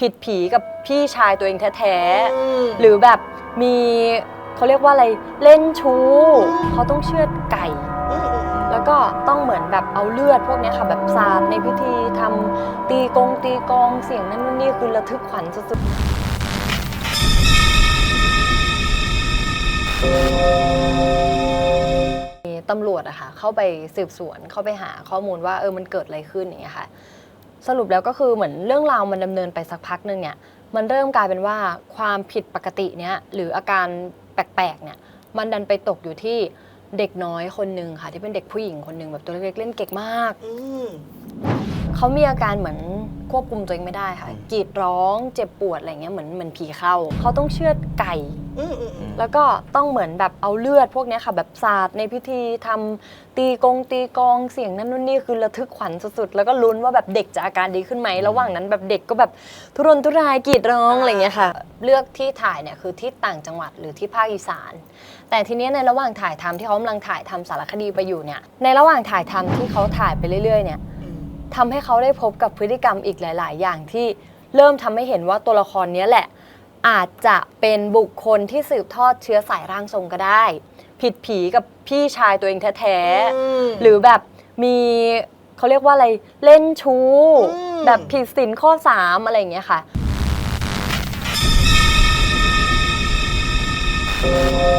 ผิดผีกับพี่ชายตัวเองแท้อืมๆหรือแบบมีเขาเรียกว่าอะไรเล่นชู้อืมเขาต้องเชือดไก่อืมอืมแล้วก็ต้องเหมือนแบบเอาเลือดพวกเนี้ยค่ะแบบสาดในพิธีทำตีกงตีกองเสียงนั่นนู่นนี่คือระทึกขวัญสุดๆมีตำรวจอะค่ะเข้าไปสืบสวนเข้าไปหาข้อมูลว่าเออมันเกิดอะไรขึ้นอย่างเงี้ยค่ะ สรุปแล้วก็คือเหมือนเรื่องราวมันดำเนินไปสักพักหนึ่งเนี่ย มันเริ่มกลายเป็นว่าความผิดปกติเนี้ยหรืออาการแปลกๆเนี่ยมันดันไปตกอยู่ที่เด็กน้อยคนหนึ่งค่ะ ที่เป็นเด็กผู้หญิงคนหนึ่งแบบตัวเล็กๆเล่นเก่งมาก อืมเขามีอาการเหมือนควบคุมตัวเองไม่ได้ค่ะกรีดร้องเจ็บปวดอะไรเงี้ยเหมือนเหมือนผีเข้า เขาต้องเชือดไก่อืมอืมอืม แล้วก็ต้องเหมือนแบบเอาเลือดพวกเนี้ยค่ะแบบสาดในพิธีทำตีกงตีกองเสียงนั่นนู่นนี่คือระทึกขวัญสุดๆ แล้วก็ลุ้นว่าแบบเด็กจะอาการดีขึ้นไหมระหว่างนั้นแบบเด็กก็แบบทุรนทุรายกรีดร้องอะไรเงี้ยค่ะ เลือกที่ถ่ายเนี่ยคือที่ต่างจังหวัดหรือที่ภาคอีสาน แต่ทีเนี้ยในระหว่างถ่ายทำที่เขากำลังถ่ายทำสารคดีไปอยู่เนี่ยในระหว่างถ่ายทำที่เขาถ่ายไปเรื่อยๆเนี่ยอืมทำให้เขาได้พบกับพฤติกรรมอีกหลาย ๆ อย่างที่เริ่มทำให้เห็นว่าตัวละครเนี้ยแหละ อาจจะเป็นบุคคลที่สืบทอดเชื้อสายร่างทรงก็ได้ ผิดผีกับพี่ชายตัวเองแท้อืม ๆ หรือแบบมีเขาเรียกว่าอะไรเล่นชู้ อืม แบบผิดศีลข้อสามอะไรอย่างเงี้ยค่ะอ